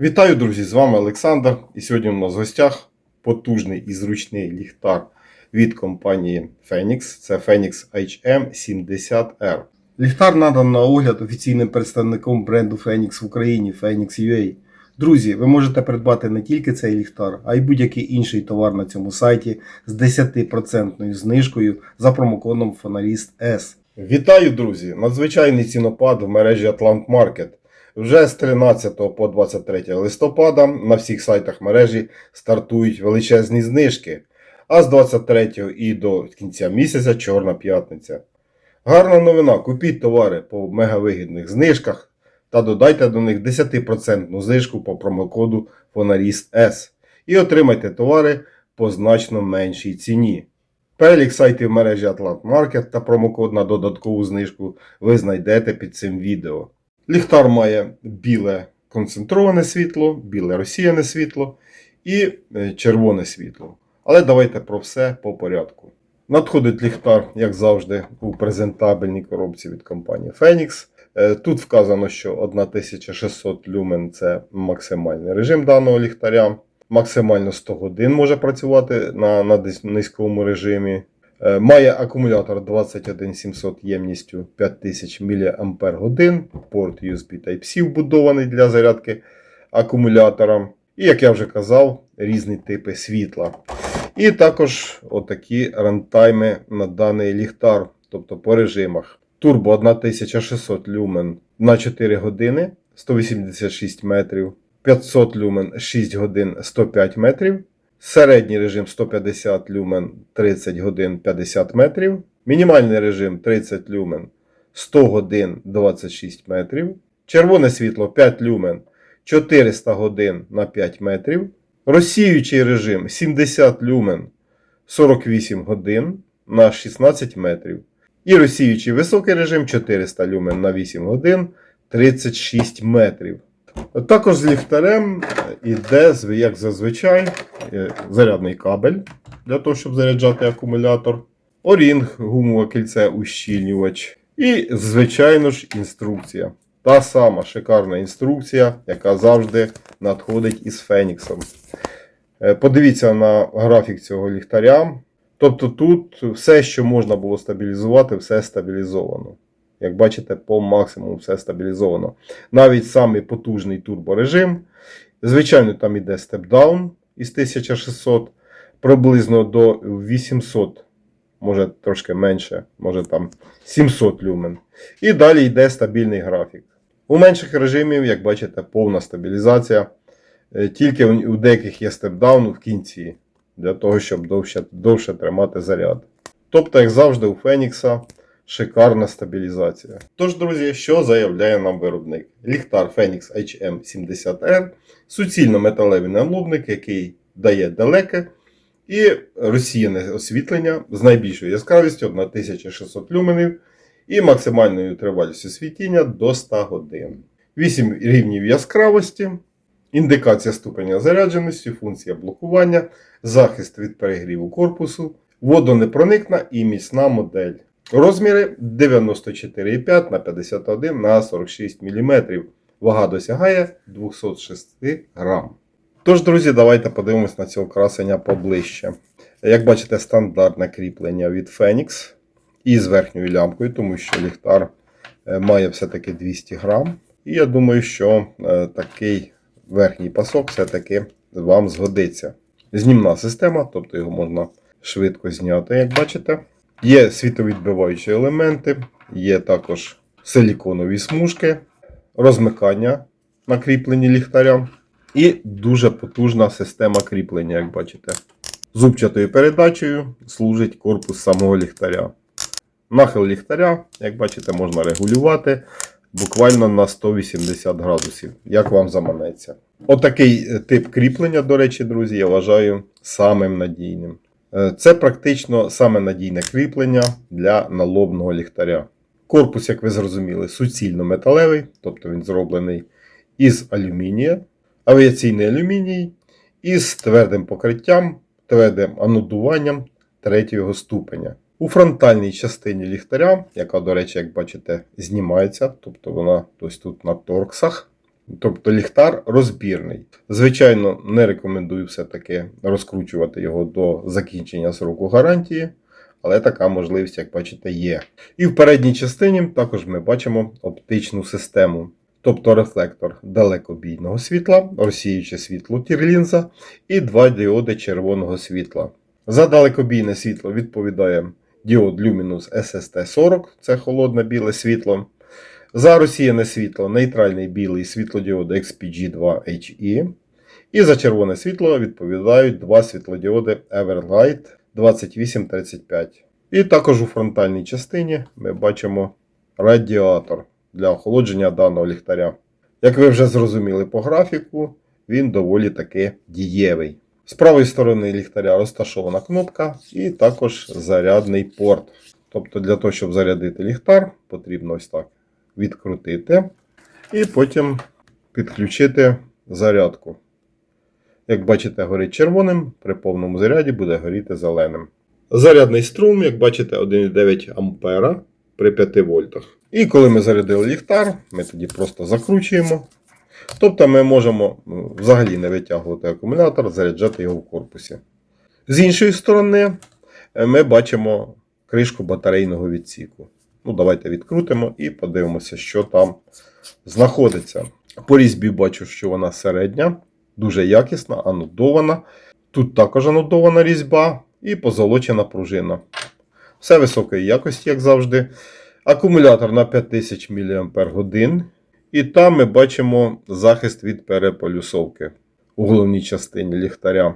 Вітаю, друзі! З вами Олександр. І сьогодні у нас в гостях потужний і зручний ліхтар від компанії Phoenix. Це Phoenix HM70R. Ліхтар надан на огляд офіційним представником бренду Phoenix в Україні Phoenix UA. Друзі, ви можете придбати не тільки цей ліхтар, а й будь-який інший товар на цьому сайті з 10% знижкою за промокодом Фоналіст S. Вітаю, друзі! Надзвичайний цінопад в мережі Atlant Market. Вже з 13 по 23 листопада на всіх сайтах мережі стартують величезні знижки, а з 23 і до кінця місяця Чорна п'ятниця. Гарна новина: купіть товари по мегавигідних знижках та додайте до них 10% знижку по промокоду Фонаріст S і отримайте товари по значно меншій ціні. Перелік сайтів мережі Atlant Market та промокод на додаткову знижку ви знайдете під цим відео. Ліхтар має біле концентроване світло, біле розсіяне світло і е, червоне світло. Але давайте про все по порядку. Надходить ліхтар, як завжди, у презентабельній коробці від компанії Phoenix. Е, Тут вказано, що 1600 люмен це максимальний режим даного ліхтаря. Максимально 100 годин може працювати на, на низькому режимі. Е, Має акумулятор 21700 ємністю 5000 мАч, порт USB Type-C вбудований для зарядки акумулятора. І, як я вже казав, різні типи світла. І також отакі рантайми на даний ліхтар, тобто по режимах. Турбо 1600 люмен на 4 години 186 метрів, 500 люмен 6 годин 105 метрів. Середній режим 150 люмен 30 годин 50 метрів. Мінімальний режим 30 люмен 100 годин 26 метрів. Червоне світло 5 люмен 400 годин на 5 метрів. Розсіюючий режим 70 люмен 48 годин на 16 метрів. І розсіюючий високий режим 400 люмен на 8 годин 36 метрів. Також з ліхтарем іде, як зазвичай, зарядний кабель для того, щоб заряджати акумулятор, орінг, гумове кільце, ущільнювач. І, звичайно ж, інструкція. Та сама шикарна інструкція, яка завжди надходить із Феніксом. Е, Подивіться на графік цього ліхтаря. Тобто тут все, що можна було стабілізувати, все стабілізовано. Як бачите, по максимуму все стабілізовано. Навіть самий потужний турборежим. Звичайно, там іде степдаун із 1600 приблизно до 800, може трошки менше, може там 700 люмен. І далі йде стабільний графік. У менших режимів, як бачите, повна стабілізація. Е, Тільки у деяких є степдаун в кінці, для того, щоб довше, довше тримати заряд. Тобто, як завжди, у Фенікса шикарна стабілізація. Тож, друзі, що заявляє нам виробник? Ліхтар Phoenix HM70R, суцільно металевий налобник, який дає далеке і розсіяне освітлення з найбільшою яскравістю 1600 люменів і максимальною тривалістю світіння до 100 годин. 8 рівнів яскравості, індикація ступеня зарядженості, функція блокування, захист від перегріву корпусу, водонепроникна і міцна модель. Розміри 94,5 на 51 на 46 мм. Вага досягає 206 грам. Тож, друзі, давайте подивимось на цього красення поближче. Як бачите, стандартне кріплення від Phoenix із верхньою лямкою, тому що ліхтар е, має все-таки 200 грам. І я думаю, що е, такий верхній пасок все-таки вам згодиться. Знімна система, тобто його можна швидко зняти, як бачите. Є світовідбиваючі елементи, є також силіконові смужки, розмикання на кріпленні ліхтаря. І дуже потужна система кріплення, як бачите. Зубчатою передачею служить корпус самого ліхтаря. Нахил ліхтаря, як бачите, можна регулювати буквально на 180 градусів, як вам заманеться. Отакий тип кріплення, до речі, друзі, я вважаю самим надійним. Е, Це практично саме надійне кріплення для налобного ліхтаря. Корпус, як ви зрозуміли, суцільно металевий, тобто він зроблений із алюмінія, авіаційний алюміній із твердим покриттям, твердим анодуванням третього ступеня. У фронтальній частині ліхтаря, яка, до речі, як бачите, знімається, тобто вона ось тут на торксах, Тобто ліхтар розбірний. Звичайно, не рекомендую все-таки розкручувати його до закінчення сроку гарантії, але така можливість, як бачите, є. І в передній частині також ми бачимо оптичну систему, тобто рефлектор далекобійного світла, розсіюче світло тірлінза і два діоди червоного світла. За далекобійне світло відповідає діод Luminous SST40, це холодне біле світло. За розсіяне світло нейтральний білий світлодіод XPG2HE. І за червоне світло відповідають два світлодіоди Everlight 2835. І також у фронтальній частині ми бачимо радіатор для охолодження даного ліхтаря. Як ви вже зрозуміли по графіку, він доволі таки дієвий. З правої сторони ліхтаря розташована кнопка і також зарядний порт. Тобто для того, щоб зарядити ліхтар, потрібно ось так відкрутити і потім підключити зарядку. Як бачите, горить червоним, при повному заряді буде горіти зеленим. Зарядний струм, як бачите, 1,9 А при 5 вольтах. І коли ми зарядили ліхтар, ми тоді просто закручуємо. Тобто ми можемо взагалі не витягувати акумулятор, заряджати його в корпусі. З іншої сторони, е, ми бачимо кришку батарейного відсіку. Ну, давайте відкрутимо і подивимося, що там знаходиться. По різьбі бачу, що вона середня, дуже якісна, анодована. Тут також анодована різьба і позолочена пружина. Все високої якості, як завжди. Акумулятор на 5000 мАч. І там ми бачимо захист від переполюсовки у головній частині ліхтаря.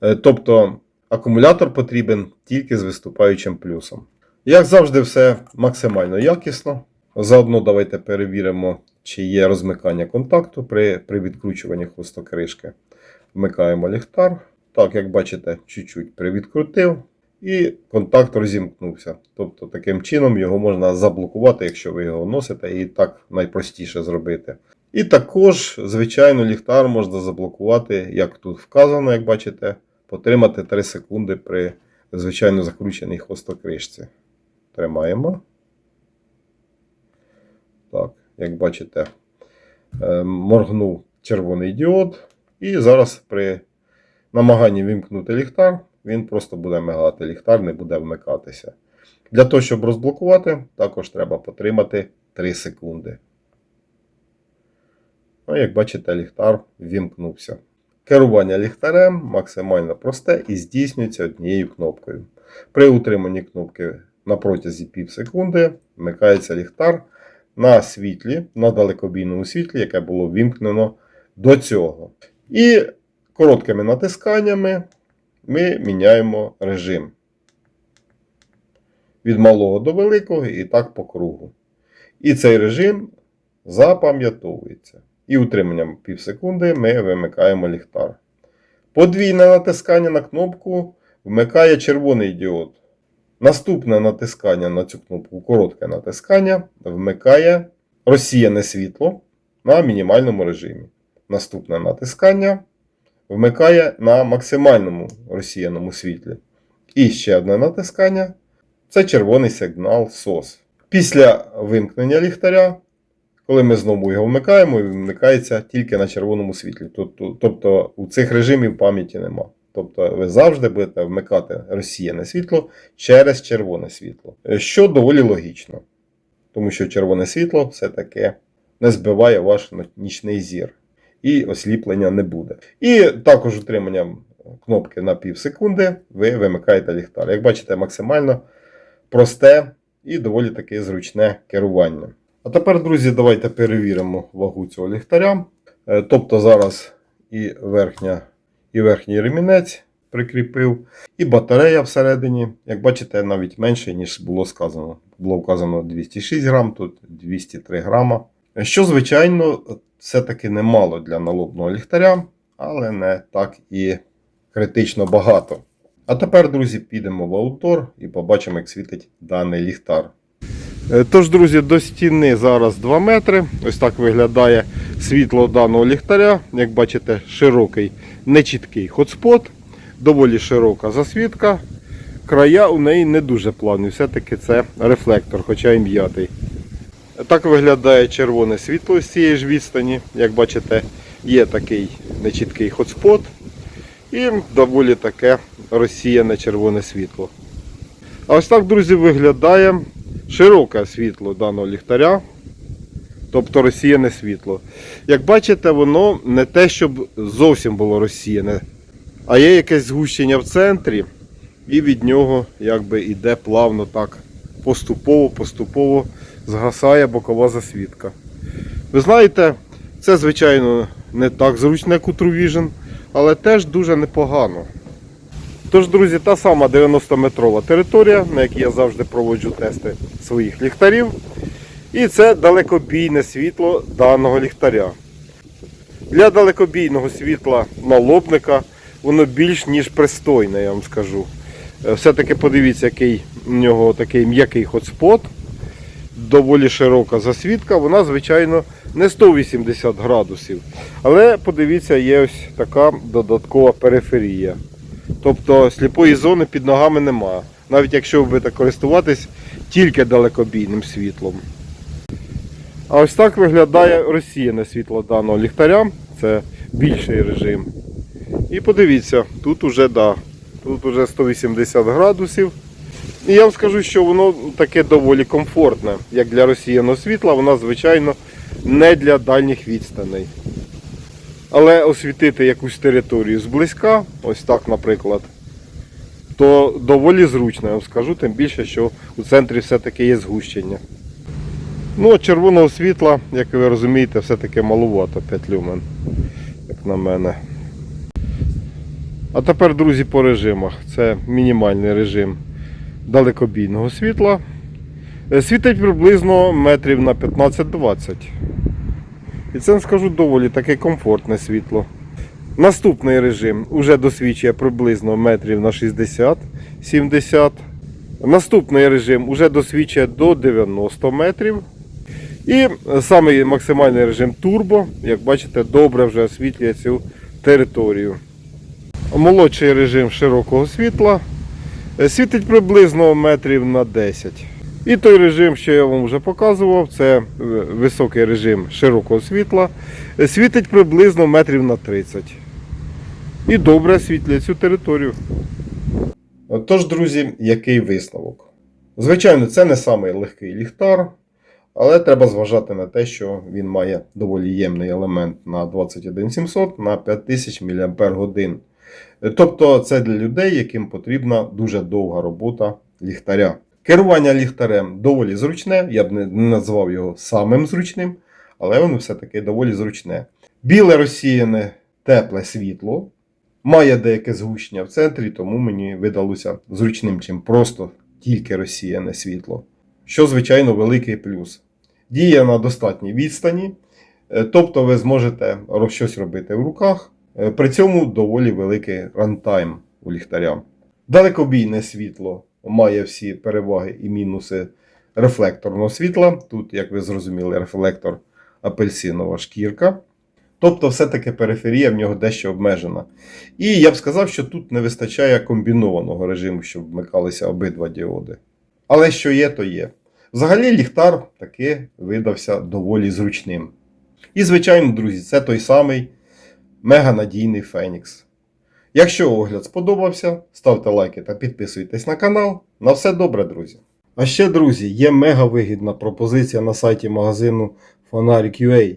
Е, Тобто акумулятор потрібен тільки з виступаючим плюсом. Як завжди, все максимально якісно. Заодно давайте перевіримо, чи є розмикання контакту при, при відкручуванні хвостокришки. Вмикаємо ліхтар. Так, як бачите, чуть-чуть привідкрутив, і контакт розімкнувся. Тобто, таким чином його можна заблокувати, якщо ви його носите, і так найпростіше зробити. І також, звичайно, ліхтар можна заблокувати, як тут вказано, як бачите, потримати 3 секунди при звичайно закрученій хвостокришці. Тримаємо. Так, як бачите, е, моргнув червоний діод. І зараз при намаганні вимкнути ліхтар, він просто буде мигати. Ліхтар не буде вмикатися. Для того, щоб розблокувати, також треба потримати 3 секунди. Ну, як бачите, ліхтар вімкнувся. Керування ліхтарем максимально просте і здійснюється однією кнопкою. При утриманні кнопки на протязі пів секунди вмикається ліхтар на світлі, на далекобійному світлі, яке було вімкнено до цього. І короткими натисканнями ми міняємо режим від малого до великого і так по кругу. І цей режим запам'ятовується. І утриманням пів секунди ми вимикаємо ліхтар. Подвійне натискання на кнопку вмикає червоний діод. Наступне натискання на цю кнопку, коротке натискання, вмикає розсіяне світло на мінімальному режимі. Наступне натискання вмикає на максимальному розсіяному світлі. І ще одне натискання це червоний сигнал SOS. Після вимкнення ліхтаря, коли ми знову його вмикаємо, він вмикається тільки на червоному світлі. Тобто, у цих режимів пам'яті нема. Тобто ви завжди будете вмикати розсіяне світло через червоне світло, що доволі логічно. Тому що червоне світло все-таки не збиває ваш нічний зір. І осліплення не буде. І також утриманням кнопки на пів секунди ви вимикаєте ліхтар. Як бачите, максимально просте і доволі таки зручне керування. А тепер, друзі, давайте перевіримо вагу цього ліхтаря. Е, Тобто зараз і верхня і верхній ремінець прикріпив, і батарея всередині, як бачите, навіть менше, ніж було сказано. Було вказано 206 грам, тут 203 грама. Що, звичайно, все-таки немало для налобного ліхтаря, але не так і критично багато. А тепер, друзі, підемо в аутдор і побачимо, як світить даний ліхтар. Е, Тож, друзі, до стіни зараз 2 метри. Ось так виглядає світло даного ліхтаря. Як бачите, широкий, нечіткий хотспот, доволі широка засвітка. Края у неї не дуже плавні. Все-таки це рефлектор, хоча і м'ятий. Так виглядає червоне світло з цієї ж відстані. Як бачите, є такий нечіткий хотспот і доволі таке розсіяне червоне світло. А ось так, друзі, виглядає широке світло даного ліхтаря, тобто розсіяне світло. Як бачите, воно не те, щоб зовсім було розсіяне, а є якесь згущення в центрі, і від нього якби іде плавно так поступово-поступово згасає бокова засвітка. Ви знаєте, це, звичайно, не так зручно, як у Vision, але теж дуже непогано. Тож, друзі, та сама 90-метрова територія, на якій я завжди проводжу тести своїх ліхтарів. І це далекобійне світло даного ліхтаря. Для далекобійного світла налобника воно більш ніж пристойне, я вам скажу. Е, Все-таки подивіться, який у нього такий м'який хотспот, доволі широка засвітка, вона, звичайно, не 180 градусів. Але подивіться, є ось така додаткова периферія. Тобто сліпої зони під ногами немає. Навіть якщо ви будете користуватись тільки далекобійним світлом. А ось так виглядає розсіяне світло даного ліхтаря. Це більший режим. І подивіться, тут уже, да, тут уже 180 градусів. І я вам скажу, що воно таке доволі комфортне, як для розсіяного світла, вона, звичайно, не для дальніх відстаней. Але освітити якусь територію зблизька, ось так, наприклад, то доволі зручно, я вам скажу, тим більше, що у центрі все-таки є згущення. Ну, червоного світла, як ви розумієте, все-таки малувато 5 люмен, як на мене. А тепер, друзі, по режимах. Це мінімальний режим далекобійного світла. Е, Світить приблизно метрів на 15-20. І це скажу доволі таке комфортне світло. Наступний режим вже досвідчує приблизно метрів на 60-70. Наступний режим вже досвідчує до 90 метрів. І самий максимальний режим турбо, як бачите, добре вже освітлює цю територію. Молодший режим широкого світла е, світить приблизно метрів на 10. І той режим, що я вам вже показував, це е, високий режим широкого світла, е, світить приблизно метрів на 30. І добре освітлює цю територію. Тож, друзі, який висновок? Звичайно, це не самий легкий ліхтар, але треба зважати на те, що він має доволі ємний елемент на 21700 на 5000 мАч. Тобто це для людей, яким потрібна дуже довга робота ліхтаря. Керування ліхтарем доволі зручне, я б не назвав його самим зручним, але воно все-таки доволі зручне. Біле розсіяне тепле світло, має деяке згущення в центрі, тому мені видалося зручним, чим просто тільки розсіяне світло. Що, звичайно, великий плюс. Діє на достатній відстані, е, тобто ви зможете щось робити в руках. Е, При цьому доволі великий рантайм у ліхтаря. Далекобійне світло має всі переваги і мінуси рефлекторного світла. Тут, як ви зрозуміли, рефлектор апельсинова шкірка. Тобто, все-таки периферія в нього дещо обмежена. І я б сказав, що тут не вистачає комбінованого режиму, щоб вмикалися обидва діоди. Але що є, то є. Взагалі, ліхтар таки видався доволі зручним. І, звичайно, друзі, це той самий меганадійний Фенікс. Якщо огляд сподобався, ставте лайки та підписуйтесь на канал. На все добре, друзі. А ще, друзі, є мега вигідна пропозиція на сайті магазину Фонарик.ua.